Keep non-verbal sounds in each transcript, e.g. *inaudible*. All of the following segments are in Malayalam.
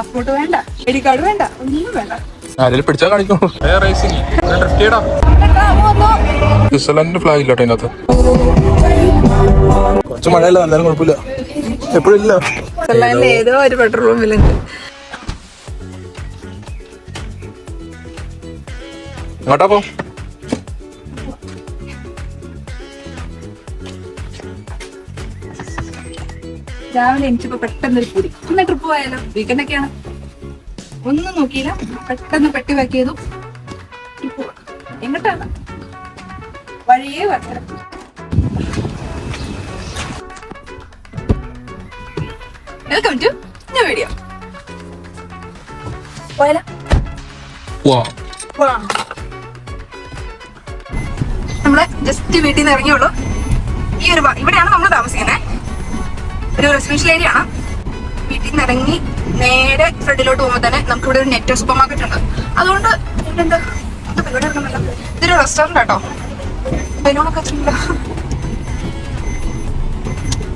പാസ്പോർട്ട് വേണ്ട ഐ ഡി കാർഡ് വേണ്ട ഒന്നും വേണ്ട. പിടിച്ചാൽ കാണിക്കുള്ളൂ റേസിംഗ്. ഡ്രിഫ്റ്റ് ചെയ്യടാ. സ്വിറ്റ്സർലൻഡിന്റെ ഫ്ലാഗ് ഇല്ല അതിനകത്ത് കുറച്ച് മഴയല്ല എന്നാലും കുഴപ്പമില്ല. എപ്പോഴും ഇല്ല. ഏതോ ഒരു പെട്രോൾ പമ്പിലുണ്ട് എങ്ങോട്ടാ പോ. രാവിലെ എനിക്കിപ്പോ പെട്ടെന്നൊരു പൊടി ഒന്ന് ട്രിപ്പ് പോയാലോ? വീക്കെൻഡ് ഒക്കെയാണ്. ഒന്നും നോക്കിയില്ല. പെട്ടെന്ന് പെട്ടി പാക്ക് ചെയ്തു എങ്ങട്ടാണ്. എങ്ങോട്ടാണ് വഴിയേ വരട്ടെ വെൽക്കം ടു ന്യൂ വീഡിയോ പോയാലോ? വാ. നമ്മൾ ജസ്റ്റ് വീട്ടിൽ നിന്ന് ഇറങ്ങിയുള്ളൂ. ഈ ഒരു ഇവിടെയാണ് നമ്മൾ താമസിക്കുന്നത് ഒരു റെസിഡൻഷ്യൽ ഏരിയ ആണ് വീട്ടിൽ നിന്ന് ഇറങ്ങി നേരെ ഫ്രണ്ടിലോട്ട് പോകുമ്പോൾ തന്നെ നമുക്ക് ഇവിടെ ഒരു നെറ്റ് സൂപ്പർ മാർക്കറ്റ് ഉണ്ട്. അതുകൊണ്ട് ഇവിടെ എന്താ എന്താ പരിപാടി നടക്കുന്നില്ല ഇതൊരു റെസ്റ്റോറന്റ് ആട്ടോ. ബലൂണൊക്കെ വെച്ചിട്ടില്ല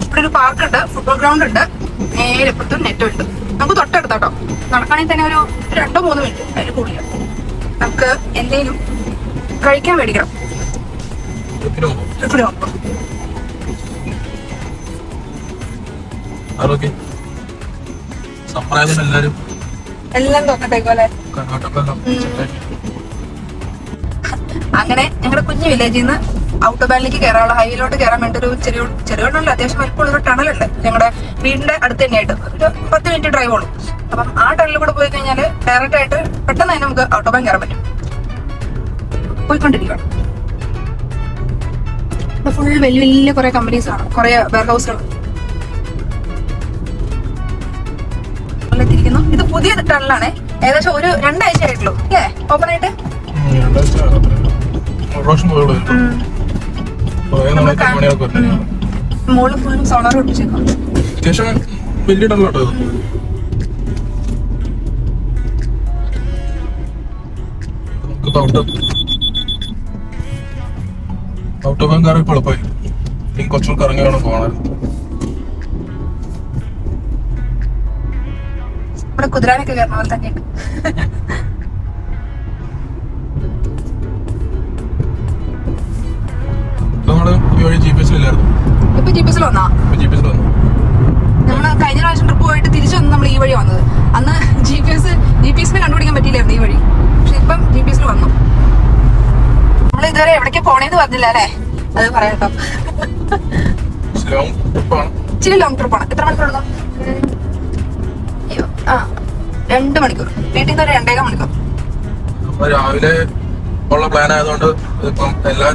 ഇവിടെ ഒരു പാർക്ക് ഉണ്ട് ഫുട്ബോൾ ഗ്രൗണ്ട് ഉണ്ട്. നേരെ ഇപ്പുറത്തും നെറ്റ് ഉണ്ട്. നമുക്ക് തൊട്ടടുത്ത് കേട്ടോ നടക്കുകയാണെങ്കിൽ തന്നെ ഒരു രണ്ടോ മൂന്നോ മിനിറ്റ് അതിൽ കൂടില്ല നമുക്ക് എന്തെങ്കിലും കഴിക്കാൻ മേടിക്കണം. അതൊക്കെ സമ്പ്രദായം എല്ലാരും? എല്ലാം തൊക്കട്ടേക്കോലെ അങ്ങനെ ഞങ്ങളുടെ കുഞ്ഞു വില്ലേജിൽ നിന്ന് ഔട്ടർ ബാനിലേക്ക് കയറാനുള്ള ഹൈവേയിലോട്ട് കയറാൻ വേണ്ടി ഒരു ചെറിയ ചെറിയോണ്ടുള്ള അത്യാവശ്യം വലിപ്പമുള്ള ഒരു ഉണ്ട്. ഞങ്ങളുടെ വീടിന്റെ അടുത്ത് തന്നെയായിട്ട്. ഒരു പത്ത് മിനിറ്റ് ഡ്രൈവ് ഉള്ളൂ. അപ്പം ആ ടണലിൽ കൂടെ പോയി കഴിഞ്ഞാൽ ഡയറക്റ്റ് ആയിട്ട് പെട്ടെന്ന് തന്നെ നമുക്ക് ഔട്ടർ ബാങ്ക് കയറാൻ പറ്റും. പോയിക്കൊണ്ടിരിക്കണം ഫുൾ വലിയ വലിയ കുറെ കമ്പനീസ് ആണ്. കുറെ വെയർ ഹൗസുകൾ തിരിക്കുന്നു ഇത് പുതിയ ടണലാണ് ഏകദേശം ഒരു രണ്ടാഴ്ച ആയിട്ടുള്ളൂ. അല്ലേ? ഓപ്പൺ ആയിട്ട്? മോൾ ഫുള്ളും സോളാർ വലിയ നമുക്ക് ഔട്ട്. ഔട്ട് ബാങ്ക് കയറി എളുപ്പമായി. ഇനി കുറച്ചും കറങ്ങി വേണം പോകണമായിരുന്നു ഇവിടെ കുതിരാനൊക്കെ കയറുന്ന പോലെ തന്നെയുണ്ട് ഇപ്പൊ ജി പി എസിൽ വന്നാ? നമ്മൾ കഴിഞ്ഞ പ്രാവശ്യം ട്രിപ്പ് പോയിട്ട് തിരിച്ചു വന്ന് നമ്മൾ ഈ വഴി വന്നത്. അന്ന് G P S G P എസിന് കണ്ടുപിടിക്കാൻ പറ്റിയില്ലായിരുന്നു ഈ വഴി. പക്ഷെ ഇപ്പം ജി പി എസിൽ വന്നു. നമ്മൾ ഇതുവരെ എവിടേക്ക് പോണേന്ന് പറഞ്ഞില്ല അല്ലേ? അത് പറയാട്ടോ ഇച്ചിരി ലോങ് ട്രിപ്പാണ് എത്ര മണിക്കൂർ എടുക്കും ആ. രണ്ട് മണിക്കൂർ. വീട്ടിൽ നിന്ന് ഒരു രണ്ടേകാൽ മണിക്കൂർ. അപ്പൊ രാവിലെ ഉള്ള പ്ലാൻ ആയതുകൊണ്ട് ഇപ്പം എല്ലാം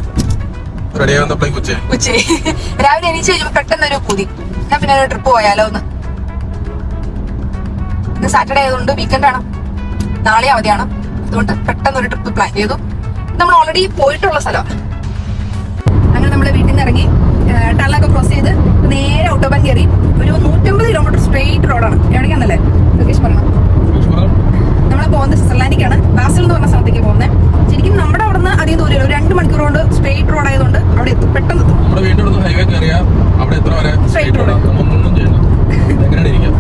റെഡി ആവുന്നപ്പോഴേക്ക് ഉച്ച ഉച്ചയായി. *laughs* രാവിലെ എണീച്ച് കഴിഞ്ഞപ്പോ പെട്ടെന്ന് ഒരു പുതി. എന്നാ പിന്നെ ഒരു ട്രിപ്പ് പോയാലോ ഒന്ന് ഇന്ന് സാറ്റർഡേ ആയതുകൊണ്ട് വീക്കെൻഡ് ആണ്. നാളെ അവധിയാണ്. അതുകൊണ്ട് പെട്ടെന്ന് ഒരു ട്രിപ്പ് പ്ലാൻ ചെയ്തു. നമ്മൾ ഓൾറെഡി പോയിട്ടുള്ള സ്ഥലമാണ് അങ്ങനെ നമ്മൾ വീട്ടിൽ നിന്ന് ഇറങ്ങി ടള്ളൊക്കെ ക്രോസ് ചെയ്ത് നേരെ ഓട്ടോബാൻ കയറി ഒരു നൂറ്റമ്പത് കിലോമീറ്റർ സ്ട്രെയിറ്റ് റോഡാണ് എവിടേക്കാന്നല്ലേ? ലൊക്കേഷൻ നമ്മൾ പോകുന്നത് സ്വിറ്റ്സർലാൻഡിലേക്കാണ്. ബാസിൽ എന്ന് പറഞ്ഞ സ്ഥലത്തേക്ക് പോകുന്നത് ശരിക്കും നമ്മുടെ അവിടെ നിന്ന് അധികം ദൂരം ഒരു രണ്ട് മണിക്കൂർ കൊണ്ട് സ്ട്രെയിറ്റ് റോഡ് ആയതുകൊണ്ട് അവിടെ എത്തും. പെട്ടെന്ന് എത്തും. ഇട്ടിട്ട് ഇരിക്കാം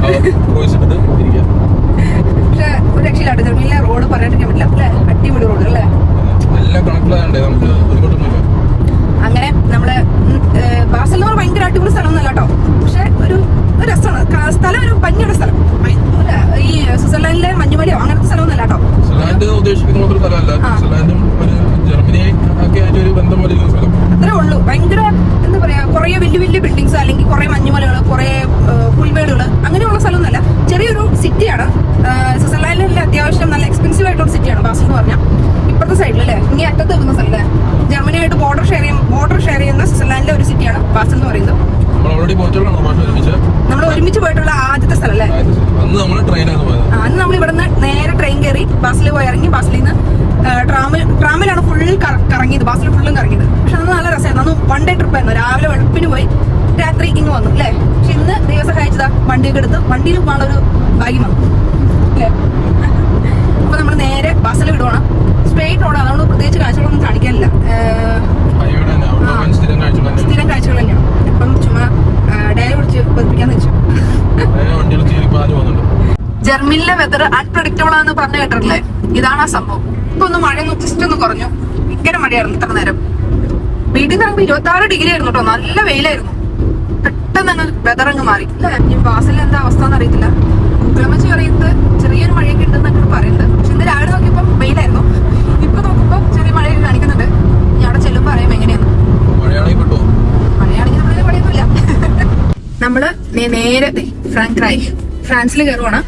പക്ഷെ ഒരു രക്ഷയില്ലാട്ട്. ചെറുമില്ല റോഡ് പറയാണ്ടിരിക്കാൻ പറ്റില്ല. അല്ലേ? അടിപൊളി റോഡ് അല്ലേ? അങ്ങനെ നമ്മൾ ബാസൽ എന്ന് പറഞ്ഞാൽ ഭയങ്കര അടിപൊളി സ്ഥലമൊന്നുമല്ല കേട്ടോ. പക്ഷെ ഒരു ഒരു രസമാണ്. സ്ഥലം ഒരു ഭംഗിയുള്ള സ്ഥലം. ഈ സ്വിറ്റ്സർലാൻഡിലെ മഞ്ഞുമലയോ സ്വിറ്റ്സർലാൻഡ് ഉദ്ദേശിക്കുന്ന മാത്രം സ്ഥലമല്ല. സ്വിറ്റ്സർലാൻഡും ഒരു ജർമ്മനി ഒക്കെ ആയിട്ട് ഒരു ബന്ധം പോലെ സ്ഥലം. അത്രേ ഉള്ളൂ. ഭയങ്കര എന്താ പറയാ കുറെ വലിയ വലിയ ബിൽഡിങ്സ് അല്ലെങ്കിൽ കുറെ മഞ്ഞുമലകൾ കുറെ പുൽമേടുകൾ അങ്ങനെയുള്ള സ്ഥലമൊന്നുമല്ല. ചെറിയൊരു സിറ്റിയാണ് സ്വിറ്റ്സർലാൻഡിലെ അത്യാവശ്യം നല്ല എക്സ്പെൻസീവ് ആയിട്ടുള്ള സിറ്റിയാണ് ബാസ് എന്ന് പറഞ്ഞാൽ. ഇപ്പുറത്തെ സൈഡിൽ അല്ലേ? ഇനി അറ്റത്ത് നിൽക്കുന്ന സ്ഥലം ജർമ്മനിയായിട്ട് ബോർഡർ ഷെയർ ചെയ്യും ബോർഡർ ഷെയർ ചെയ്യുന്ന സ്വിറ്റ്സർലാൻഡിലെ ഒരു സിറ്റിയാണ് ബാസ് എന്ന് പറയുന്നത്. നമ്മൾ ഓൾറെഡി പോയിട്ടുള്ള ഒരുമിച്ച്. നമ്മൾ ഒരുമിച്ച് പോയിട്ടുള്ള ആദ്യത്തെ സ്ഥലം അല്ലേ? അന്ന് നമ്മൾ ട്രെയിനാണ് പോയത്. അന്ന് നമ്മൾ ഇവിടുന്ന് നേരെ ട്രെയിൻ കയറി ബസ്സിൽ പോയി ഇറങ്ങി ബസ്സിൽ നിന്ന് ട്രാമിൽ ട്രാമിലാണ് ഫുൾ കറങ്ങിയത്. ബസ്സിൽ ഫുള്ളും കറങ്ങിയത്. പക്ഷെ അന്ന് നല്ല രസമായിരുന്നു അന്ന് വൺ ഡേ ട്രിപ്പ് ആയിരുന്നു. രാവിലെ വെളുപ്പിന് പോയി രാത്രി ഇങ്ങ് വന്നു അല്ലേ? പക്ഷെ ഇന്ന് ദൈവം സഹായിച്ചതാ വണ്ടിയൊക്കെ എടുത്ത് വണ്ടിയിൽ പോകാനുള്ള ഒരു ഭാഗ്യം വന്നു അല്ലേ? അപ്പൊ നമ്മൾ നേരെ ബസ്സിൽ വിടുവാണ്. സ്ട്രെയിറ്റ് റോഡ് അതുകൊണ്ട് പ്രത്യേകിച്ച് കാഴ്ചകളൊന്നും കാണിക്കാനില്ല. സ്ഥിരം കാഴ്ചകൾ തന്നെയാണ്. ഇപ്പം ചുമ്മാ ഡയറി പിടിച്ച് പതിപ്പിക്കാന്ന് വെച്ചു. ജർമ്മനിലെ വെതർ അൺപ്രഡിക്റ്റബിൾ ആണെന്ന് പറഞ്ഞു കേട്ടിട്ടില്ലേ? ഇതാണ് ആ സംഭവം. ഇപ്പൊ ഒന്ന് മഴ ഒന്ന് ജസ്റ്റ് ഒന്ന് കുറഞ്ഞു. ഭയങ്കര മഴയായിരുന്നു ഇത്ര നേരം. വീട്ടിൽ നിന്ന് ഇറങ്ങുമ്പോ ഇരുപത്തി ആറ് ഡിഗ്രി ആയിരുന്നു കേട്ടോ നല്ല വെയിലായിരുന്നു. പെട്ടെന്ന് അങ്ങ് വെതർ അങ്ങ് മാറി. അല്ലേ ഈ ബാസിൽ എന്താ അവസ്ഥ എന്ന് അറിയത്തില്ല. കുളമച്ചി പറയുന്നത് ചെറിയൊരു മഴയൊക്കെ ഉണ്ടെന്നൊക്കെ പറയുന്നത് പക്ഷെ ഇന്ന് രാവിലെ നോക്കിയപ്പോൾ വെയിലായിരുന്നു ഇപ്പൊ നോക്കുമ്പോൾ ചെറിയ മഴയൊക്കെ കാണിക്കുന്നുണ്ട് ഞാൻ അവിടെ ചെല്ലുമ്പോൾ അറിയാം എങ്ങനെയാണ് മഴയാണെങ്കിൽ കിട്ടുമോ മഴയാണെങ്കിൽ നമ്മളിത് പണിയൊന്നുമില്ല നമ്മൾ നേരെ ഫ്രാങ്ക്രൈ ഫ്രാൻസിൽ കയറുവാണ്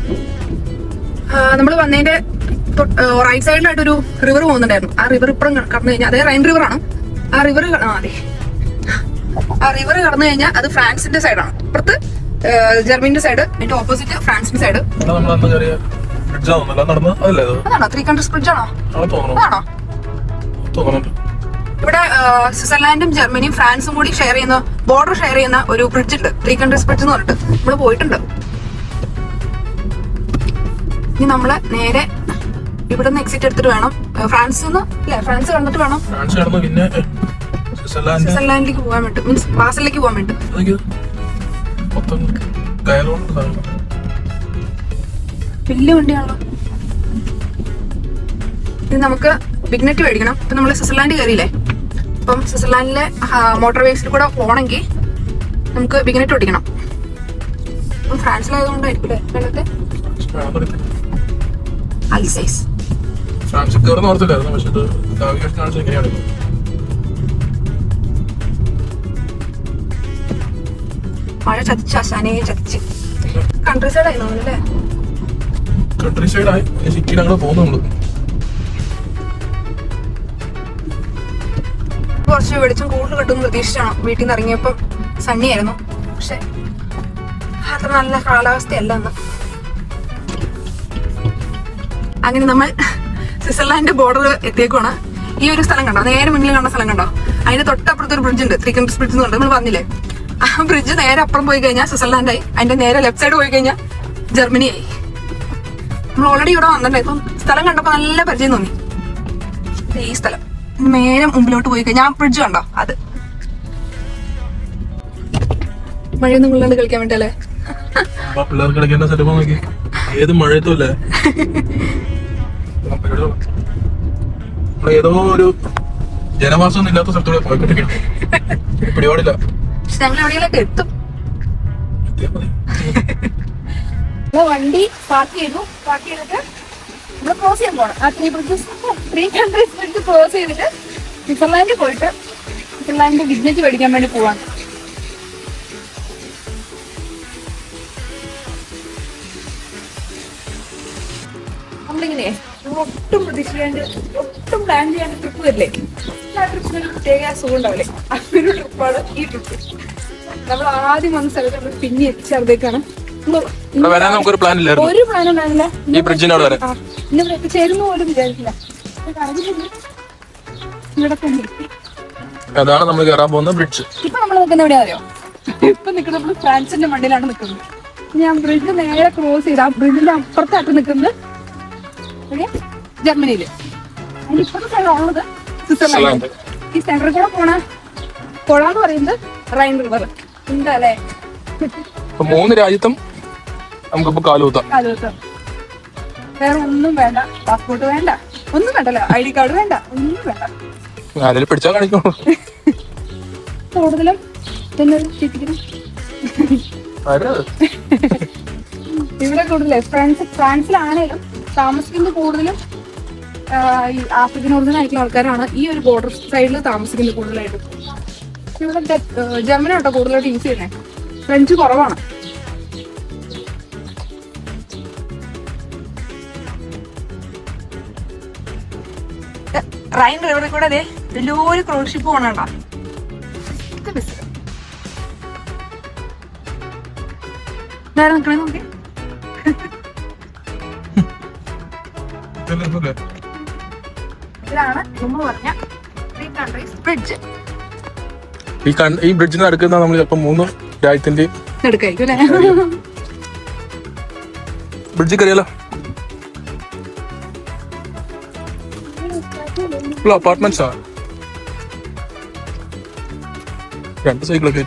നമ്മൾ വന്നതിന്റെ റൈറ്റ് സൈഡിലായിട്ട് ഒരു റിവർ പോകുന്നുണ്ടായിരുന്നു. ആ റിവർ ഇപ്പുറം കടന്നു കഴിഞ്ഞാൽ അതേ റൈൻ റിവർ ആണ്. ആ റിവർ ആ അതെ ആ റിവർ കടന്നു കഴിഞ്ഞാൽ അത് ഫ്രാൻസിന്റെ സൈഡാണ് ഇപ്പുറത്ത് ജർമ്മനിന്റെ സൈഡ് അതിന്റെ ഓപ്പോസിറ്റ് ഫ്രാൻസിന്റെ സൈഡ് ത്രീ കൺട്രീസ് ബ്രിഡ്ജ് ആണോ? ആണോ? തോന്നുന്നുണ്ട് ഇവിടെ സ്വിറ്റ്സർലാൻഡും ജർമ്മനിയും ഫ്രാൻസും കൂടി ഷെയർ ചെയ്യുന്ന ബോർഡർ ഷെയർ ചെയ്യുന്ന ഒരു ബ്രിഡ്ജ് ഉണ്ട്. ത്രീ കൺട്രീസ് ബ്രിഡ്ജ് എന്ന് പറഞ്ഞിട്ട്. നമ്മൾ പോയിട്ടുണ്ട്. ഇനി നമ്മൾ നേരെ ഇവിടെ നിന്ന് എക്സിറ്റ് എടുത്തിട്ട് വേണം. ഫ്രാൻസ് ഫ്രാൻസിൽ നിന്ന് അല്ലെ? ഫ്രാൻസ് കടന്നിട്ട് വേണം. സ്വിറ്റ്സർലാൻഡിലേക്ക് പോകാൻ വേണ്ടി. മീൻസ് ബാസിലേക്ക് പോകാൻ വേണ്ടി. വലിയ വണ്ടിയാണല്ലോ. ഇത് നമുക്ക് ബിഗ്നെറ്റ് മേടിക്കണം. ഇപ്പൊ നമ്മൾ സ്വിറ്റ്സർലാൻഡ് കയറിയില്ലേ? അപ്പം സ്വിറ്റ്സർലാൻഡിലെ മോട്ടോർ വേസിൽ കൂടെ പോകണമെങ്കിൽ നമുക്ക് ബിഗിനിട്ട് ഓടിക്കണം അപ്പം ഫ്രാൻസിലായതുകൊണ്ടായിരിക്കും അല്ലേ വെള്ളത്തെ അൽസൈസ് ഫ്രാൻസിൽ കയറുന്ന ഓർത്തില്ലായിരുന്നു പക്ഷെ ഇത് നാവിഗേഷൻ കാണിച്ച് എങ്ങനെയാണ് ഇത്? മഴ ചതിച്ച് അശാനെ ചതിച്ച്. കൺട്രി സൈഡ് ആയിരുന്നു അല്ലേ? കൺട്രി സൈഡ് സിറ്റിയിൽ അങ്ങനെ പോകുന്നു നമ്മൾ. കുറച്ച് വെളിച്ചം കൂടുതൽ കിട്ടുമെന്ന് പ്രതീക്ഷിച്ചാണ് വീട്ടിൽ നിന്ന് ഇറങ്ങിയപ്പം സണ്ണിയായിരുന്നു പക്ഷെ അത്ര നല്ല കാലാവസ്ഥയല്ല അന്ന്. അങ്ങനെ നമ്മൾ സ്വിറ്റ്സർലാൻഡ് ബോർഡർ എത്തിയേക്കുവാണ്. ഈ ഒരു സ്ഥലം കണ്ടോ? നേരെ മുന്നിൽ കാണുന്ന സ്ഥലം കണ്ടോ? അതിന്റെ തൊട്ടപ്പുറത്ത് ഒരു ബ്രിഡ്ജ് ഉണ്ട്. ത്രീ കൺട്രീസ് ബ്രിഡ്ജ് എന്ന് പറഞ്ഞിട്ട് നമ്മൾ വന്നില്ലേ ആ ബ്രിഡ്ജ് നേരെ അപ്പുറം പോയി കഴിഞ്ഞാൽ സ്വിറ്റ്സർലാൻഡായി. അതിന്റെ നേരെ ലെഫ്റ്റ് സൈഡ് പോയി കഴിഞ്ഞാൽ ജർമ്മനിയായി. നമ്മൾ ഓൾറെഡി ഇവിടെ വന്നിട്ടുണ്ടായിരുന്നു സ്ഥലം കണ്ടപ്പോൾ നല്ല പരിചയം തോന്നി. ഈ സ്ഥലം. നേരെ മുമ്പിലോട്ട് പോയി കഴിഞ്ഞാൽ ഫ്രിഡ്ജ് കണ്ടോ? അത്. മഴയൊന്നും കൊള്ളാണ്ട് കളിക്കാൻ വേണ്ടല്ലേ പിള്ളേർക്ക് കളിക്കേണ്ട സെറ്റപ്പ് നോക്കി. ഏത് മഴയത്തും ഏതോ ഒരു ജനവാസം ഇല്ലാത്ത സ്ഥലത്തൂടെ പോയിക്കൊണ്ടിരിക്കണം പിടിപാടില്ല പക്ഷെ ഞങ്ങൾ എത്തും. വണ്ടി പാർക്ക് ചെയ്തു. പാർക്ക് ചെയ്തിട്ട് നമ്മൾ ക്രോസ് ചെയ്യാൻ പോണം. ആ three bridges three countries bridge cross ചെയ്തിട്ട് സ്വിറ്റ്സർലാൻഡിൽ പോയിട്ട് സ്വിറ്റ്സർലാൻഡിന്റെ വിഗ്നറ്റ് മേടിക്കാൻ വേണ്ടി പോവാണ്. നമ്മളിങ്ങനെ നമ്മൾ ഒട്ടും പ്രതീക്ഷിക്കാണ്ട് ഒട്ടും പ്ലാൻ ചെയ്യാണ്ട് ട്രിപ്പ് വരില്ലേ? ആ ട്രിപ്പിന് ഒരു പ്രത്യേക സുഖം ഉണ്ടാവില്ലേ? അങ്ങനെ ഒരു ട്രിപ്പാണ് ഈ ട്രിപ്പ് നമ്മൾ ആദ്യം വന്ന സ്ഥലത്ത് നമ്മൾ പിന്നെ എത്തിച്ചേർത്തേക്കാണ് ഇവിടെ വരാൻ നമുക്കൊരു പ്ലാൻ ഇല്ലായിരുന്നു. ഒരു പ്ലാൻ ഉണ്ടായിരുന്നില്ല. ഈ ബ്രിഡ്ജിനോട് വരാൻ ആ, ഇന്ന് ഇവിടെ എത്തിച്ചേരുന്നു പോലും വിചാരിച്ചില്ല. ഇത് കറങ്ങിയിട്ടുണ്ട്. ഇവിടെ തന്നെ എത്തി. അതാണ് നമ്മൾ കേറാൻ പോകുന്ന ബ്രിഡ്ജ് ഇപ്പൊ നമ്മൾ നിൽക്കുന്ന എവിടെയാ അറിയോ ഇപ്പൊ നിൽക്കുന്നത് നമ്മൾ ഫ്രാൻസിന്റെ മണ്ണിലാണ് നിൽക്കുന്നത്. ഞാൻ ബ്രിഡ്ജ് നേരെ ക്രോസ് ചെയ്ത് ആ ബ്രിഡ്ജിന്റെ അപ്പുറത്തായിട്ട് നിൽക്കുന്നത് എവിടെയാ? ജർമ്മനിയിൽ. അതിന്റെ ഇപ്പുറത്തെ സൈഡ് ഉള്ളത് സ്വിറ്റ്സർലാൻഡ്. ഈ സെന്ററിൽ കൂടെ പോണ പുഴ എന്ന് പറയുന്നത് റൈൻ റിവർ. എന്താ അല്ലേ അപ്പൊ മൂന്ന് രാജ്യത്തും നമുക്കിപ്പോ കാലുകുത്താം. കാലുവെക്കാം വേറെ ഒന്നും വേണ്ട. പാസ്പോർട്ട് വേണ്ട. ഒന്നും വേണ്ടല്ലോ. ഐ ഡി കാർഡ് വേണ്ട. ഒന്നും വേണ്ട. ആരെങ്കിലും പിടിച്ചാൽ കാണിക്കണോ കൂടുതലും ഇവിടെ കൂടുതൽ ഫ്രാൻസ് ഫ്രാൻസിലാണേലും താമസിക്കുന്നത് കൂടുതലും ഈ ആഫ്രിക്കൻ ഒറിജിൻ ആയിട്ടുള്ള ആൾക്കാരാണ് ഈ ഒരു ബോർഡർ സൈഡിൽ താമസിക്കുന്നത് കൂടുതലായിട്ടും. ഇവിടെ ജർമ്മനാട്ടോ കൂടുതലായിട്ട് യൂസ് ചെയ്യുന്നത് ഫ്രഞ്ച് കുറവാണ്. റൈൻ റിവറിൽ കൂടെ അതെ വലിയൊരു ക്രൂസ് ഷിപ്പ് പോകണണ്ട നിൽക്കണേ നോക്കി? ഇതാണ് നമ്മൾ പറഞ്ഞ ത്രീ കൺട്രീസ് ബ്രിഡ്ജ് ഈ കൺ- ഈ ബ്രിഡ്ജിന് അടുക്കുന്ന നമ്മൾ ചിലപ്പോ മൂന്ന് രാജ്യത്തിന്റെ ബ്രിഡ്ജ് കയറിയാലോ? ഫുൾ അപ്പാർട്ട്മെന്റ്സ് ആണ് രണ്ട് സൈക്കിളൊക്കെ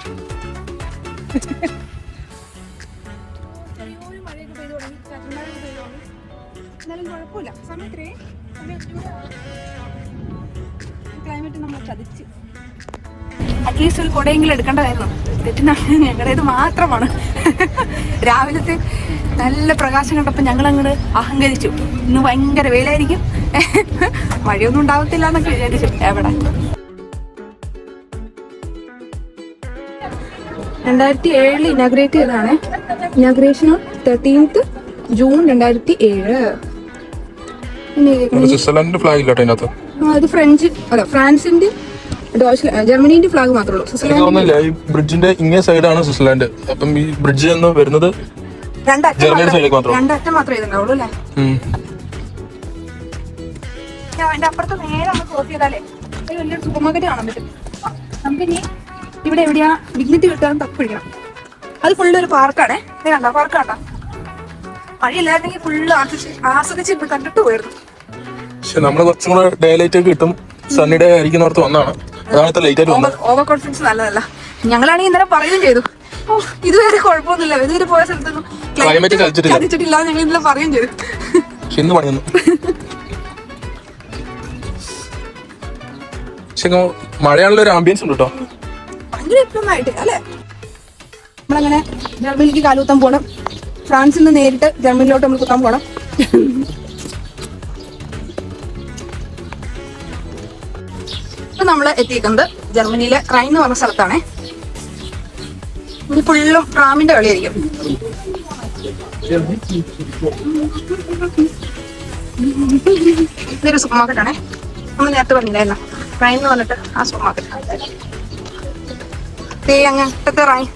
അറ്റ്ലീസ്റ്റ് ഒരു കുടയെങ്കിലും എടുക്കേണ്ടതായിരുന്നു. തെറ്റിനാണ് ഞങ്ങളുടേത് മാത്രമാണ്. രാവിലത്തെ നല്ല പ്രകാശം കണ്ടപ്പോൾ ഞങ്ങൾ അഹങ്കരിച്ചു. ഇന്ന് ഭയങ്കര വെയിലായിരിക്കും. മഴയൊന്നും ഉണ്ടാവത്തില്ല എന്നൊക്കെ വിചാരിച്ചു. എവിടെ? രണ്ടായിരത്തി ഏഴിൽ ഇനാഗ്രേറ്റ് ചെയ്തതാണ്. ഇനാഗ്രേഷൻ തേർട്ടീൻത്ത് ജൂൺ രണ്ടായിരത്തി ഏഴ്. സ്വിറ്റ്സർലാൻഡിന്റെ ഫ്ലാഗ് ഇല്ല അതിനകത്ത് അത് ഫ്രഞ്ച് അല്ല ഫ്രാൻസിന്റെ ജർമ്മനിന്റെ ഫ്ലാഗ് മാത്രമേ ഉള്ളൂ. ഈ ബ്രിഡ്ജിന്റെ ഇങ്ങേ സൈഡാണ് സ്വിറ്റ്സർലാൻഡ്. അപ്പം ഈ ബ്രിഡ്ജ് എന്ന് വരുന്നത് രണ്ടറ്റം മാത്രമേ-. ഇതുണ്ടാവുള്ളൂ അല്ലേ? അതിന്റെ അപ്പുറത്ത് നേരെ ഒന്ന് ക്രോസ് ചെയ്താലേ ഒരു വലിയൊരു സൂപ്പർ മാർക്കറ്റ് കാണാൻ പറ്റും. നമുക്ക് ഇനി ഇവിടെ എവിടെയാ ഡിഗ്നിറ്റി കിട്ടാൻ തപ്പിടിക്കണം അത് ഫുള്ള് ഒരു പാർക്കാണേ ഇത് കണ്ടോ പാർക്ക് കണ്ടോ? മഴയില്ലായിരുന്നെങ്കിൽ ഫുള്ള് ആസ്വദിച്ച് ആസ്വദിച്ച് കണ്ടിട്ട് പോയിരുന്നു. പക്ഷെ നമ്മൾ കുറച്ചും കൂടെ ഡേ ലൈറ്റ് ഒക്കെ കിട്ടും. സണ്ണി ഡേ ആയിരിക്കുന്നോർത്ത് വന്നാണ്. അതാണ് ലേറ്റ് ആയിട്ട് വന്നത്. ഓവർ കോൺഫിഡൻസ് നല്ലതല്ല. ഞങ്ങളാണെങ്കിൽ ഇന്നലെ പറയുകയും ചെയ്തു. ഓ ഇതുവരെ കുഴപ്പമൊന്നുമില്ല. ഇതുവരെ പോയ സ്ഥലത്തൊന്നും ക്ലൈമറ്റ് എന്ന് ഞങ്ങൾ ഇന്നലെ പറയുകയും ചെയ്തു. പക്ഷെ ഇന്ന് പണി *laughs* പക്ഷെ മഴയാണല്ലോ ഒരു ആംബിയൻസ് ഉണ്ട് കേട്ടോ ഭയങ്കര എപ്പോഴായിട്ട് അല്ലേ? നമ്മളങ്ങനെ ജർമ്മനിക്ക് കാലുകുത്താൻ പോണം. ഫ്രാൻസിൽ നിന്ന് നേരിട്ട് ജർമ്മനിലോട്ട് നമ്മൾ കുത്താൻ പോണം. ഇപ്പൊ നമ്മൾ എത്തിയിരിക്കുന്നത് ജർമ്മനിയിലെ റൈൻ എന്ന് പറഞ്ഞ സ്ഥലത്താണ്. ഇനി ഫുള്ളും ട്രാമിന്റെ കളിയായിരിക്കും ഇതൊരു സൂപ്പർ മാർക്കറ്റ് ആണേ. നമ്മൾ നേരത്തെ പറഞ്ഞില്ലായിരുന്നു? റൈൻ എന്ന് പറഞ്ഞിട്ട് ആ സൂപ്പർ മാർക്കറ്റ് തീ അങ്ങനത്തെ റൈൻ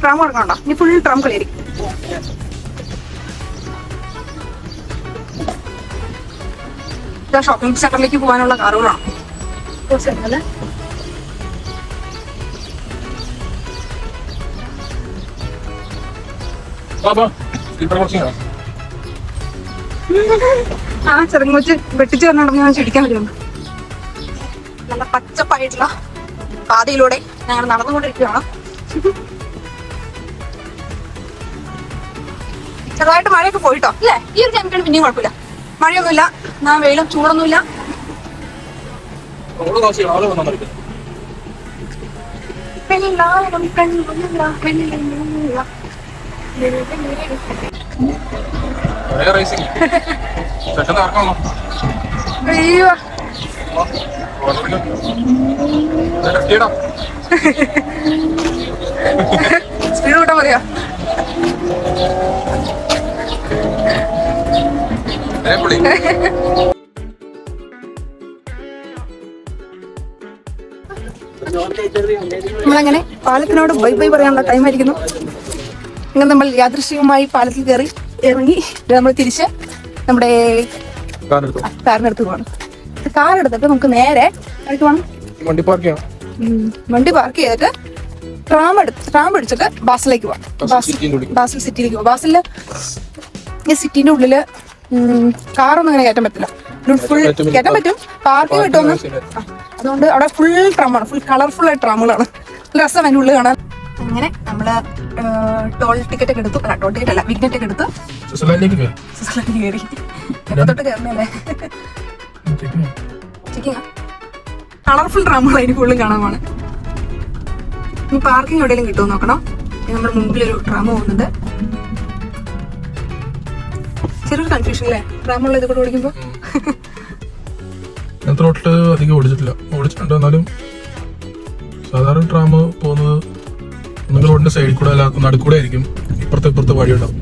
ട്രാം കൊടുക്കണ്ടോ. ഇനി ഫുൾ ട്രാം കളിയായിരിക്കും ഷോപ്പിംഗ് സെന്ററിലേക്ക് പോകാനുള്ള കാറുകളാണ് ആ ചെറുങ്ങ വെച്ച് വെട്ടിച്ച് കണ്ടിട്ട് ഞാൻ ചിരിക്കാൻ വരുന്നു നല്ല പച്ചപ്പായിട്ടുള്ള പാതയിലൂടെ ഞങ്ങൾ നടന്നുകൊണ്ടിരിക്കുകയാണ്. ചെറുതായിട്ട് മഴയൊക്കെ പോയിട്ടോ? അല്ലേ ഈ ഒരു ടൈമിൽ പിന്നെയും കുഴപ്പമില്ല. മഴയൊന്നുമില്ല. ഞാൻ വെയിലും ചൂടൊന്നുമില്ല. പെട്ടെന്ന് ഇറക്കാമോ അയ്യോ. സ്പീഡ് കൂട്ടാൻ പറയാ. പുള്ളി നമ്മളങ്ങനെ പാലത്തിനോട് ബൈ ബൈ പറയാനുള്ള ടൈം ആയിരിക്കുന്നു. അങ്ങനെ നമ്മൾ യാദൃശ്ചികമായി പാലത്തിൽ കയറി ഇറങ്ങി ഇത് നമ്മൾ തിരിച്ച് നമ്മുടെ കാറിനടുത്ത്. പോകണം കാർ എടുത്തിട്ട് നമുക്ക് നേരെ അടുത്ത് പോകണം വണ്ടി പാർക്ക് ചെയ്യണം. വണ്ടി പാർക്ക് ചെയ്തിട്ട് ട്രാം എടുത്ത് ട്രാം പിടിച്ചിട്ട് ബാസിലേക്ക് പോവാം. ബാസിൽ സിറ്റിയിലേക്ക് പോവാം. ബാസിൽ ഈ സിറ്റിന്റെ ഉള്ളിൽ കാറൊന്നും അങ്ങനെ കയറ്റാൻ പറ്റില്ല. ഫുൾ കയറ്റാൻ പറ്റും. പാർക്ക് കിട്ടുമെന്ന് അതുകൊണ്ട് അവിടെ ഫുൾ ട്രാമാണ് ഫുൾ കളർഫുൾ ആയിട്ട് ട്രാമുകളാണ് രസം അതിന്റെ ഉള്ളിൽ കാണാൻ. അങ്ങനെ നമ്മൾ ടോൾ ടിക്കറ്റ് ഒക്കെ എടുത്തു. ടോൾ ടിക്കറ്റ് അല്ല വിഗ്നറ്റ് ഒക്കെ എടുത്തു. സ്വിറ്റ്സർലാൻഡിലേക്ക് കയറി. തൊട്ട് കയറുന്നല്ലേ കളർഫുൾ ഡ്രാമകൾ അതിന് കൂടുതലും കാണാമാണ് ഇനി പാർക്കിംഗ് എവിടെയെങ്കിലും കിട്ടുമോ നോക്കണം. നമ്മുടെ മുമ്പിൽ ഒരു ഡ്രാമ പോകുന്നുണ്ട്. ചെറിയൊരു കൺഫ്യൂഷൻ അല്ലേ ഡ്രാമ ഉള്ള കൂടെ ഓടിക്കുമ്പോൾ ഞാൻ ത്രോട്ടിൽ അധികം ഓടിച്ചിട്ടില്ല. ഓടിച്ചിട്ടുണ്ട്. എന്നാലും സാധാരണ ട്രാമ് പോകുന്നത് ഒന്നുകിൽ റോഡിന്റെ സൈഡിൽ കൂടെ അല്ല നടുക്കൂടെ ആയിരിക്കും. ഇപ്പുറത്തെ ഇപ്പുറത്തെ വഴി വഴിയുണ്ടാവും.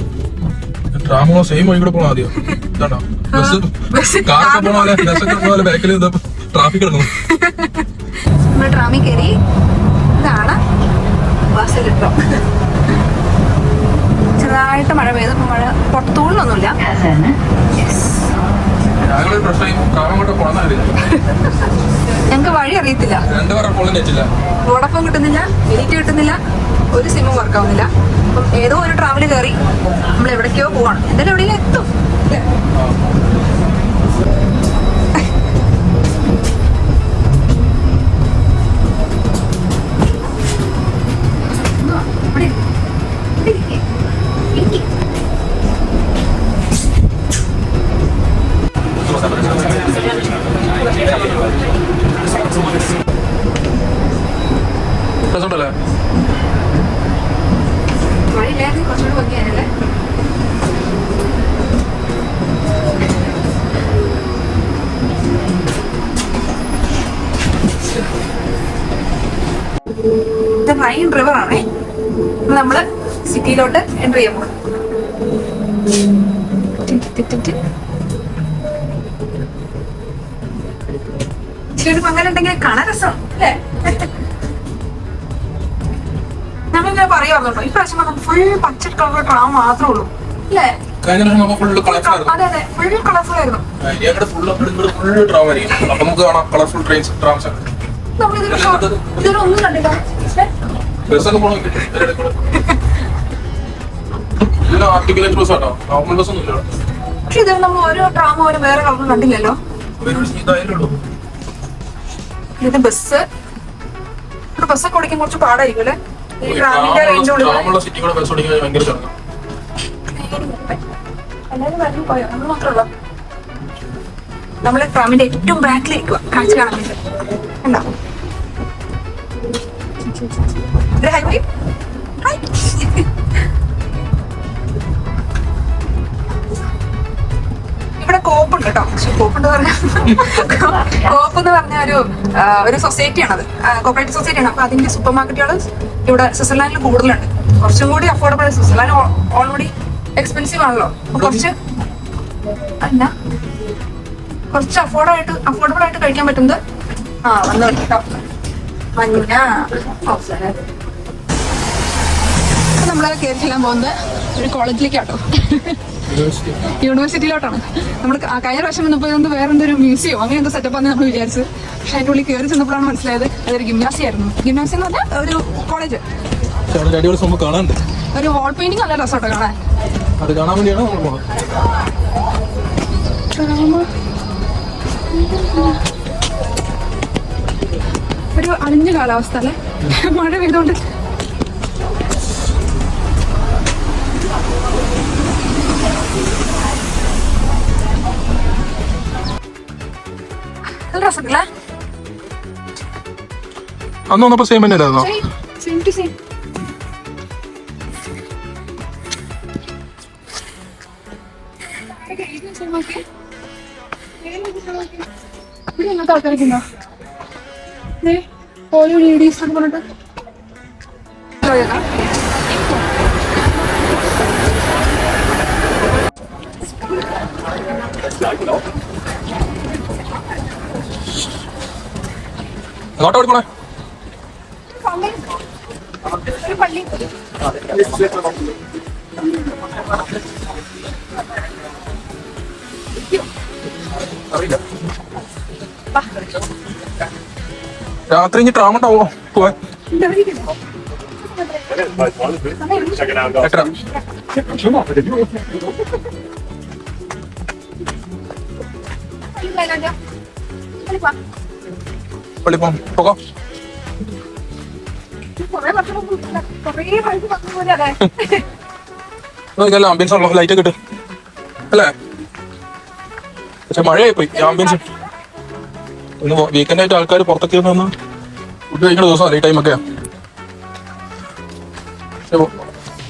ട്രാമോ സെയിം വഴി കൂടെ പോകണം ആദ്യം? ഇതാണോ? ബസ് ബസ് കാറൊക്കെ പോണ പോലെ ബസ്സൊക്കെ പോണ പോലെ ബാക്കിൽ ട്രാഫിക് നമ്മൾ ട്രാമിൽ കയറി ഇതാണ് ബസ്സിൽ ഇട്ടോ ചെറുതായിട്ട് മഴ പെയ്തു ഇപ്പൊ മഴ കൊണ്ട് അറിയില്ല ഞങ്ങൾക്ക് വഴി അറിയത്തില്ല. വോഡഫോൺ കിട്ടുന്നില്ല എനിക്ക് കിട്ടുന്നില്ല. ഒരു സിമ്മും വർക്ക് അപ്പം ഏതോ ഒരു ട്രാവൽ കയറി നമ്മൾ എവിടേക്കോ പോവാണ്. എന്തായാലും എവിടെയെങ്കിലും എത്തും. സിറ്റിയിലോട്ട് എന്റർ ചെയ്യാൻ പോകണം ഇച്ചിരി ഒരു മങ്ങൽ ഉണ്ടെങ്കിൽ കാണാൻ രസം അല്ലേ? നമ്മളിങ്ങനെ പറയാറുണ്ടോ കേട്ടോ ഇപ്രാവശ്യം നമുക്ക് ഫുൾ പച്ച കളർ കാണാൻ മാത്രമേ ഉള്ളൂ അല്ലേ? കഴിഞ്ഞ പ്രാവശ്യം ഫുൾ ഫുള്ള് അതെ അതെ ഫുൾ കളർഫുൾ ആയിരുന്നു. ഞങ്ങളുടെ ഫുള്ള് ഫുള്ള് ഡ്രാമ ആയിരിക്കും. അപ്പൊ നമുക്ക് കാണാം കളർഫുൾ ട്രെയിൻസ് ട്രാംസ് ഒക്കെ. നമ്മളിതൊരു ഇതൊരു ഒന്നും കണ്ടില്ല ഏ? ബസ്സൊക്കെ പോകണം പക്ഷെ ഇത് നമ്മൾ ഓരോ ഡ്രാമ ഓരോ വേറെ കളർ കണ്ടില്ലല്ലോ. ഇത് ബസ് ഇവിടെ ബസ്സൊക്കെ ഓടിക്കാൻ കുറച്ച് പാടായിരിക്കും അല്ലേ? ഈ ഭയങ്കര ചടങ്ങാണ് എല്ലാവരും പോയോ? നമ്മൾ മാത്രമല്ലോ നമ്മൾ ട്രാമിന്റെ ഏറ്റവും ബാക്കിലിരിക്കുക കാഴ്ച കാണാൻ വേണ്ടി. എന്താ ഒരു ഹൈ ഹൈ ഇവിടെ കോപ്പുണ്ട് കേട്ടോ. പക്ഷെ കോപ്പുണ്ട് പറഞ്ഞ കോപ്പ് എന്ന് പറഞ്ഞ ഒരു ഒരു സൊസൈറ്റിയാണ് അത് കോപ്പറേറ്റീവ് സൊസൈറ്റിയാണ് അപ്പൊ അതിന്റെ സൂപ്പർ മാർക്കറ്റുകൾ ഇവിടെ സ്വിറ്റ്സർലാൻഡിൽ കൂടുതലുണ്ട്. കുറച്ചും കൂടി അഫോർഡബിൾ സ്വിറ്റ്സർലാൻഡ് ഓൾറെഡി എക്സ്പെൻസീവ് ആണല്ലോ. കുറച്ച് അല്ല. കുറച്ച് അഫോർഡ് ആയിട്ട് അഫോർഡബിൾ ആയിട്ട് കഴിക്കാൻ പറ്റുന്നത് ആ വന്നു കേട്ടോ. മഞ്ഞ. നമ്മൾ കയറി ചെല്ലാൻ പോകുന്നത് ഒരു കോളേജിലേക്കാട്ടോ. യൂണിവേഴ്സിറ്റിയിലോട്ടാണ് നമ്മൾ കഴിഞ്ഞ പ്രാവശ്യം വന്നപ്പോൾ ഇതെന്ത് വേറെ എന്തൊരു മ്യൂസിയം അങ്ങനെ എന്തോ സെറ്റപ്പ് ആണെന്ന് നമ്മൾ വിചാരിച്ചു. പക്ഷെ അതിന്റെ ഉള്ളിൽ കയറി ചെന്നപ്പോഴാണ് മനസ്സിലായത് അതൊരു ഗിംനാസി ആയിരുന്നു ഗിംനാസി എന്ന് പറഞ്ഞാൽ ഒരു കോളേജ് ഒരു വാൾ പെയിന്റിംഗ് നല്ല രസോട്ടോ കാണാൻ. അത് കാണാൻ വേണ്ടിയാണ് നമ്മൾ പോകുന്നത് ഒരു അലിഞ്ഞ കാലാവസ്ഥ അല്ലേ? മഴ പെയ്തോണ്ട് രസമല്ലേ അന്ന് വന്നപ്പോ സെയിം തന്നെ ആയിരുന്നോ സെയിം ടു സെയിം ഓരോ ലേഡീസ് എന്ന് പറഞ്ഞിട്ട് എങ്ങോട്ടാ പള്ളി അറിയില്ല രാത്രി ഇനി ട്രാമ ഉണ്ടാവോ? പോവാൻ. എട്ടര. പള്ളി പോകാം. പോകാം നോക്കിയല്ല ആംബിയൻസ് ഉള്ളോ ലൈറ്റ് ഒക്കെ ഇട്ട് അല്ലേ? പക്ഷെ മഴയായി പോയി ആംബിയൻസ് ഒന്ന് വീക്കെൻഡ് ആയിട്ട് ആൾക്കാർ പുറത്തൊക്കെ ഒന്ന് വന്ന് ഫുഡ് കഴിക്കുന്ന ദിവസം ഈ ടൈമൊക്കെ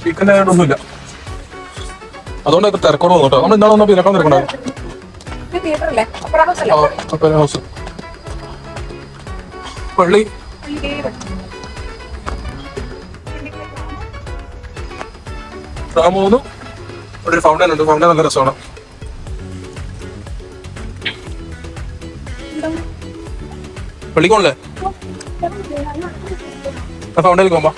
വീക്കെൻഡ് ആയിട്ടൊന്നുമില്ല അതുകൊണ്ട് തിരക്കോട് വന്നു കേട്ടോ. നമ്മൾ ഇന്നാളൊന്നും ഇതിനേക്കാൾ തിരക്കുണ്ടായിരുന്നു. ഹൗസ് പള്ളി. റാമൂന്ന് ഒരു ഫൗണ്ടൻ ഉണ്ട്. ഫൗണ്ടൻ നല്ല രസമാണ്. പള്ളിക്കോണല്ലേ? ഫൗണ്ടനിൽ പോകുമ്പോ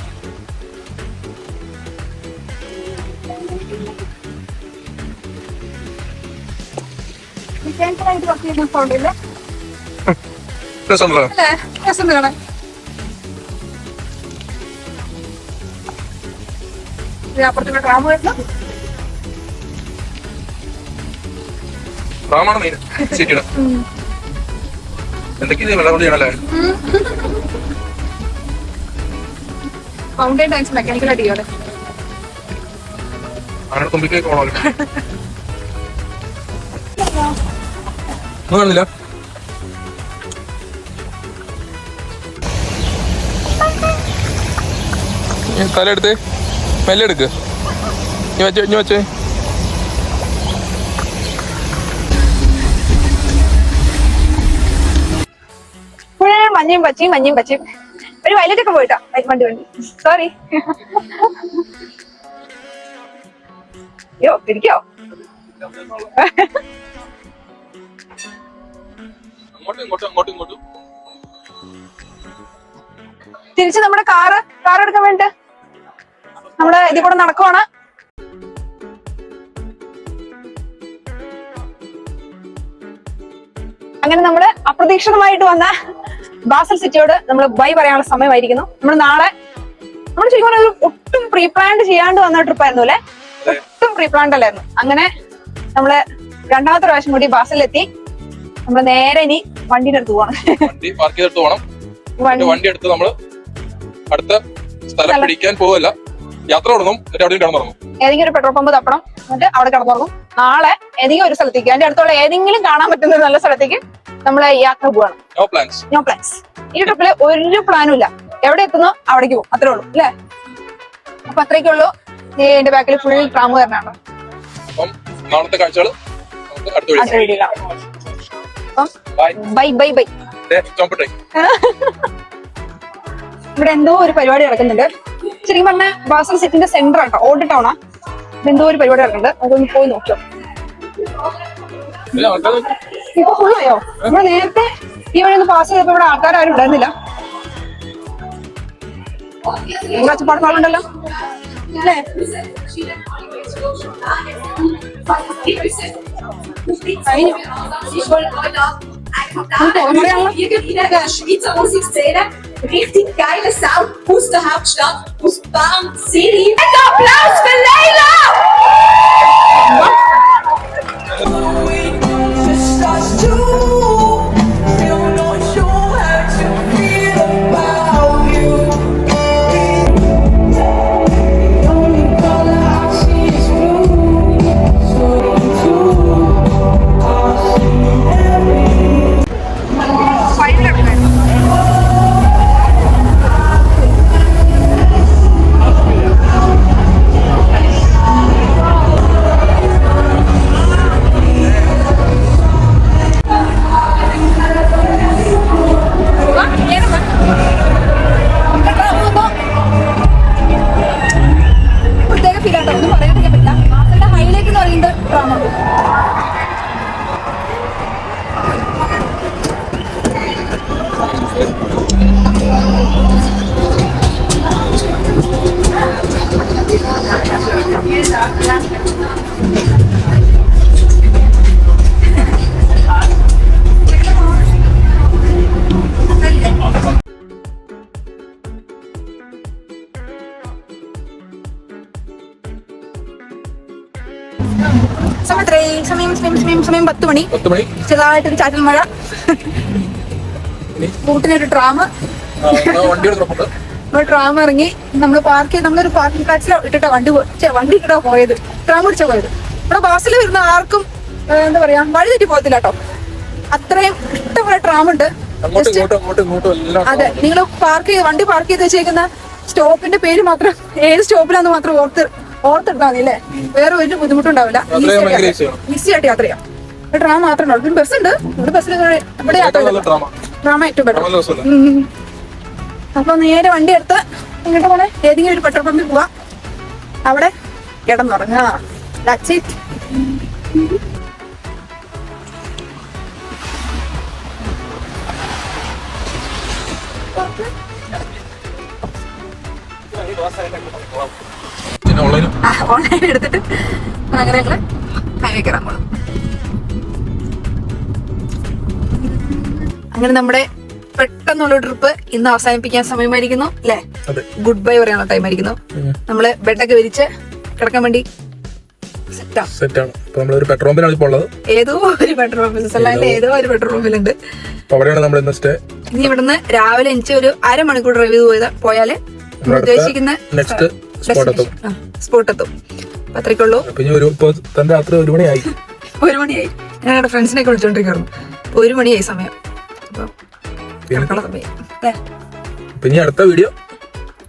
ഫൗണ്ടില്ലേ രസമുണ്ടല്ലോ അല്ലേ? രസം കാണാൻ അപ്പുറത്തുള്ള ഡ്രാമ വരുന്നു റാമാണ് മെയിൻ സിറ്റിയുടെ എന്തൊക്കെയാ വെള്ളപള്ളിയാണല്ലേ ഫൗണ്ടൈൻ ഡാൻസ് മെക്കാനിക്കൽ അടിയോടെ അങ്ങനെ തുമ്പിക്കേക്ക് പോകണമല്ലോ ഒന്നും കാണുന്നില്ല. തല എടുത്ത് മെല്ലെ എടുക്ക് ഇനി വെച്ചേ ഇനി വെച്ചേ. മഞ്ഞയും പച്ചയും മഞ്ഞയും പച്ചയും. ഒരു വയലറ്റൊക്കെ ഒക്കെ വൈറ്റ് വണ്ടി വണ്ടി. സോറി യോ തിരിക്കോ അങ്ങോട്ടും ഇങ്ങോട്ടും അങ്ങോട്ടും ഇങ്ങോട്ടും. തിരിച്ച് നമ്മുടെ കാറ് കാർ എടുക്കാൻ വേണ്ടി നമ്മുടെ ഇതിൽ കൂടെ നടക്കുവാണ്. അങ്ങനെ നമ്മൾ അപ്രതീക്ഷിതമായിട്ട് വന്ന ബാസൽ സിറ്റിയോട് നമ്മൾ ബൈ പറയാനുള്ള സമയമായിരിക്കുന്നു. നമ്മൾ നാളെ നമ്മൾ ശരിക്കും ഒരു ഒട്ടും പ്രീ പ്ലാൻഡ് ചെയ്യാണ്ട് വന്ന ട്രിപ്പ് ആയിരുന്നു അല്ലെ? ഒട്ടും പ്രീ പ്ലാൻഡ് അല്ലായിരുന്നു. അങ്ങനെ നമ്മൾ രണ്ടാമത്തെ പ്രാവശ്യം കൂടി ബാസലിലെത്തി. നമ്മൾ നേരെ ഇനി വണ്ടിയുടെ അടുത്ത് പോവാണ്. വണ്ടി പാർക്ക് പോകണം വണ്ടി. വണ്ടി എടുത്ത് നമ്മൾ അടുത്ത സ്ഥലം പിടിക്കാൻ പോവല്ല യാത്ര തുടങ്ങും. എന്നിട്ട് അവിടെ കിടന്നുറങ്ങും ഏതെങ്കിലും ഒരു പെട്രോൾ പമ്പ് തപ്പണം. എന്നിട്ട് അവിടെ കിടന്നുറങ്ങും നാളെ ഏതെങ്കിലും ഒരു സ്ഥലത്തേക്ക് അതിന്റെ അടുത്തുള്ള ഏതെങ്കിലും കാണാൻ പറ്റുന്ന നല്ല സ്ഥലത്തേക്ക് നമ്മൾ യാത്ര പോവാണ്. നോ പ്ലാൻസ് നോ പ്ലാൻസ് ഈ ട്രിപ്പിൽ ഒരു പ്ലാനും ഇല്ല. എവിടെ എത്തുന്നോ അവിടേക്ക് പോകും അത്രേ ഉള്ളൂ അല്ലേ? അപ്പൊ അത്രയ്ക്കേ ഉള്ളൂ. ദേ എന്റെ ബാക്കിൽ ഫുൾ ട്രാമുകാരനാണ് അപ്പം നാളത്തെ കാഴ്ചകൾ അടുത്ത വീഡിയോ അപ്പം ബൈ ബൈ ബൈ. *laughs* ഇവിടെ എന്തോ ഒരു പരിപാടി നടക്കുന്നുണ്ട്. ശരിക്കും പറഞ്ഞാൽ ബാസൽ സിറ്റിന്റെ സെന്റർ ആട്ടോ. ഓൾഡ് ടൗൺ ഇവിടെ എന്തോ ഒരു പരിപാടി നടക്കുന്നുണ്ട്. അതൊന്ന് പോയി നോക്കിയോ ഇപ്പൊ ഫുള്ളായോ നമ്മൾ നേരത്തെ ഈ വഴി ഒന്ന് പാസ് ചെയ്തപ്പോ ഇവിടെ ആൾക്കാരും ഉണ്ടായിരുന്നില്ല. കച്ചപ്പാടുകളുണ്ടല്ലോ അല്ലേ einfach irgendwie in einer Schweizer Musikszene. Richtig geiler Sound aus der Hauptstadt, aus Bern City. Ein Applaus Tamam. മണി ചെറുതായിട്ടൊരു ചാറ്റൽ മഴ കൂട്ടിനൊരു ട്രാമ നമ്മൾ ട്രാം ഇറങ്ങി നമ്മൾ പാർക്ക് ചെയ്ത് നമ്മളൊരു പാർക്കിംഗ് പ്ലാറ്റ്സിൽ ഇട്ടിട്ടാ വണ്ടി വണ്ടി ഇട്ടിട്ടാ പോയത്. ട്രാം പിടിച്ചാ പോയത്. ഇവിടെ ബസ്സിൽ വരുന്ന ആർക്കും എന്താ പറയാ വഴി തെറ്റി പോകത്തില്ല കേട്ടോ അത്രയും ഇഷ്ടംപോലെ ട്രാം ഉണ്ട്. അതെ നിങ്ങൾ പാർക്ക് ചെയ്ത് വണ്ടി പാർക്ക് ചെയ്ത് വെച്ചേക്കുന്ന സ്റ്റോപ്പിന്റെ പേര് മാത്രം ഏത് സ്റ്റോപ്പിലാന്ന് മാത്രം ഓർത്ത് ഓർത്തെടുത്താൽ മതി അല്ലേ വേറെ ഒരു ബുദ്ധിമുട്ടുണ്ടാവില്ല. ഈസി ആയിട്ട് യാത്ര ചെയ്യാം. ട്രാം മാത്രമേ ഉള്ളൂ. ബസ് ഉണ്ട്. ഇവിടെ ബസ്സിൽ ഡ്രാമ ഏറ്റവും ബെറ്റർ. അപ്പൊ നേരെ വണ്ടി എടുത്ത് ഇങ്ങോട്ട് പോണേ. ഏതെങ്കിലും ഒരു പെട്രോൾ പമ്പിൽ പോവാ. അവിടെ കിടന്നുറങ്ങാ. ദാറ്റ്സ് ഇറ്റ് പിന്നെ ഓൺലൈൻ എടുത്തിട്ട് അങ്ങനെ ഞങ്ങൾ ഹൈവേ കയറാൻ പോണം. അങ്ങനെ നമ്മുടെ പെട്ടെന്നുള്ള ട്രിപ്പ് ഇന്ന് അവസാനിപ്പിക്കാൻ സമയമായിരിക്കുന്നു അല്ലേ? ഗുഡ് ബൈ പറയാനുള്ള ടൈം ആയിരിക്കുന്നു. നമ്മൾ ബെഡൊക്കെ വിരിച്ച് കിടക്കാൻ വേണ്ടി സെറ്റാ സെറ്റാണ് നമ്മളൊരു പെട്രോൾ പമ്പിലാണ് ഇപ്പോൾ ഉള്ളത്. ഏതോ ഒരു പെട്രോൾ പമ്പിൽ സ്വിറ്റ്സർലാൻഡിലെ ഏതോ. ഒരു പെട്രോൾ പമ്പിലുണ്ട് അവിടെയാണ് നമ്മൾ ഇന്ന് സ്റ്റേ ഇനി ഇവിടുന്ന് രാവിലെ എനിക്ക് ഒരു അരമണിക്കൂർ ഡ്രൈവ് ചെയ്ത് പോയത്. പോയാൽ ഉദ്ദേശിക്കുന്ന നെക്സ്റ്റ് സ്പോട്ട് എത്തും. സ്പോട്ട് എത്തും. അപ്പൊ അത്രയ്ക്കുള്ളൂ പിന്നെ ഒരു രാത്രി ഒരു മണിയായി. *laughs* ഒരു മണിയായി. ഞാൻ ഫ്രണ്ട്സിനെ വിളിച്ചോണ്ടിരിക്കുന്നു ഒരു മണിയായി സമയം. പിന്നെ അടുത്ത വീഡിയോ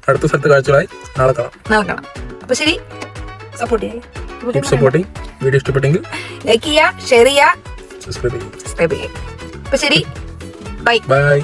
അടുത്ത സ്ഥലത്ത് കാഴ്ചകളായി നാളെ കാണാം. നാളെ കാണാം. അപ്പൊ ശരി സപ്പോർട്ട് സപ്പോർട്ടിങ് വീഡിയോ ഇഷ്ടപ്പെട്ടെങ്കിൽ ലൈക്ക് ചെയ്യുക ഷെയർ ചെയ്യുക സബ്സ്ക്രൈബ് ചെയ്യുക. സബ്സ്ക്രൈബ് ചെയ്യുക. അപ്പൊ ശരി ബൈ ബൈ